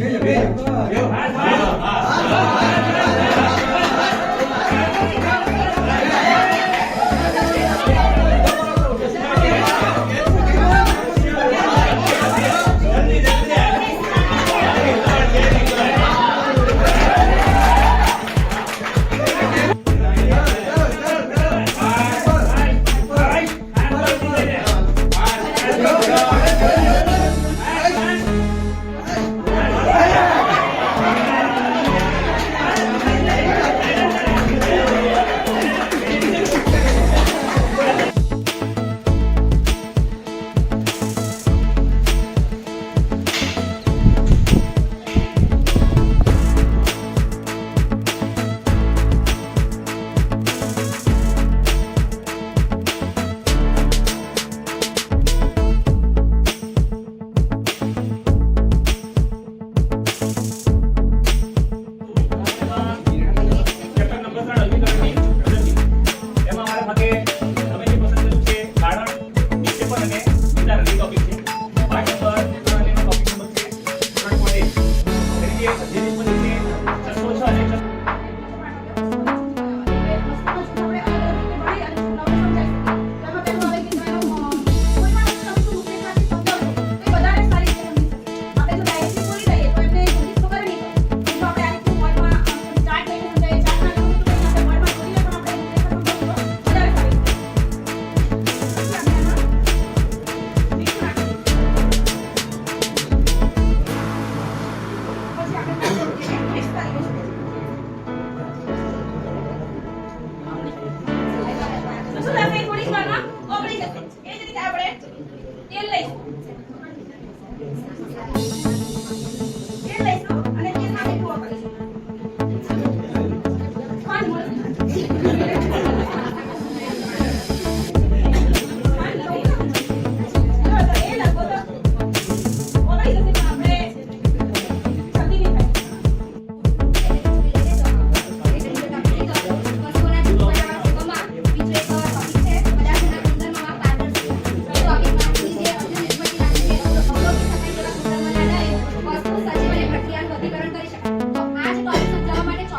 别别别别别别别别 આપણે તેલ લઈશું.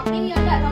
一定要带上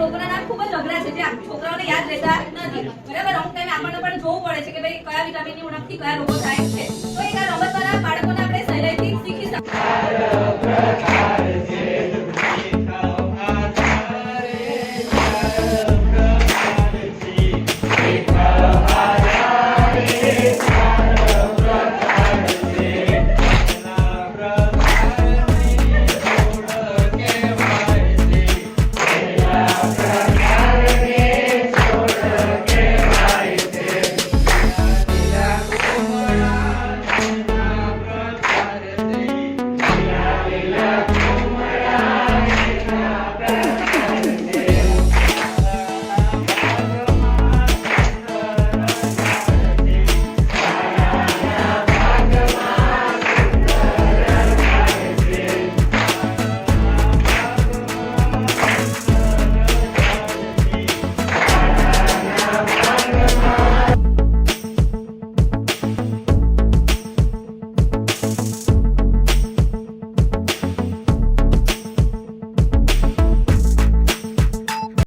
રોગોના નામ ખૂબ જ અઘરા છે, જે છોકરાઓને યાદ રહેતા નથી. બરાબર? અમુક ટાઈમે આપણને પણ જોવું પડે છે કે ભાઈ કયા વિટામિનની ઉણપથી કયા રોગો થાય છે. તો આ રમત દ્વારા બાળકોને આપણે સહેલાઈથી શીખી શકીએ.